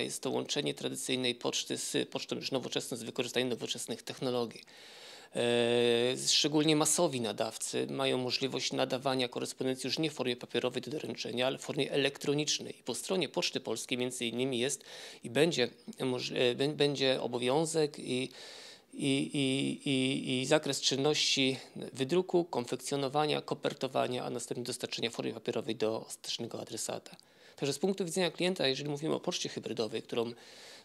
Jest to łączenie tradycyjnej poczty z pocztą już nowoczesną, z wykorzystaniem nowoczesnych technologii. E, Szczególnie masowi nadawcy mają możliwość nadawania korespondencji już nie w formie papierowej do doręczenia, ale w formie elektronicznej. I po stronie Poczty Polskiej między innymi jest i będzie, e, bę- będzie obowiązek i, i, i, i, i zakres czynności wydruku, konfekcjonowania, kopertowania, a następnie dostarczenia w formie papierowej do ostatecznego adresata. Także z punktu widzenia klienta, jeżeli mówimy o poczcie hybrydowej, którą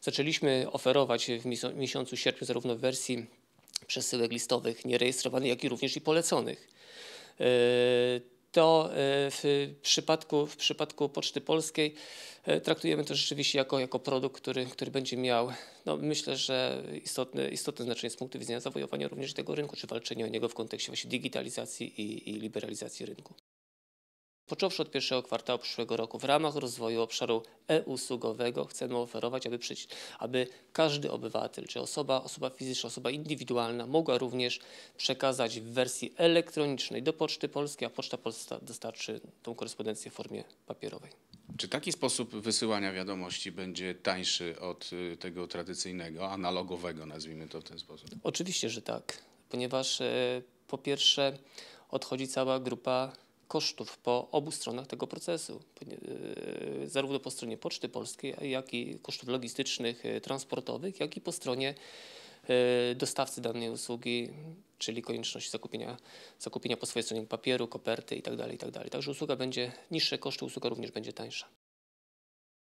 zaczęliśmy oferować w miesią- miesiącu sierpniu zarówno w wersji przesyłek listowych nierejestrowanych, jak i również i poleconych, e, to e, w przypadku, w przypadku Poczty Polskiej e, traktujemy to rzeczywiście jako, jako produkt, który, który będzie miał, no myślę, że istotne, istotne znaczenie z punktu widzenia zawojowania również tego rynku, czy walczenia o niego w kontekście właśnie digitalizacji i, i liberalizacji rynku. Począwszy od pierwszego kwartału przyszłego roku, w ramach rozwoju obszaru e-usługowego chcemy oferować, aby, przyci- aby każdy obywatel, czy osoba, osoba fizyczna, osoba indywidualna mogła również przekazać w wersji elektronicznej do Poczty Polskiej, a Poczta Polska dostarczy tą korespondencję w formie papierowej. Czy taki sposób wysyłania wiadomości będzie tańszy od y, tego tradycyjnego, analogowego, nazwijmy to w ten sposób? Oczywiście, że tak, ponieważ e, po pierwsze odchodzi cała grupa kosztów po obu stronach tego procesu, e, zarówno po stronie Poczty Polskiej, jak i kosztów logistycznych, e, transportowych, jak i po stronie e, dostawcy danej usługi, czyli konieczność zakupienia, zakupienia po swojej stronie papieru, koperty itd. itd. Także usługa będzie, niższe koszty, usługa również będzie tańsza.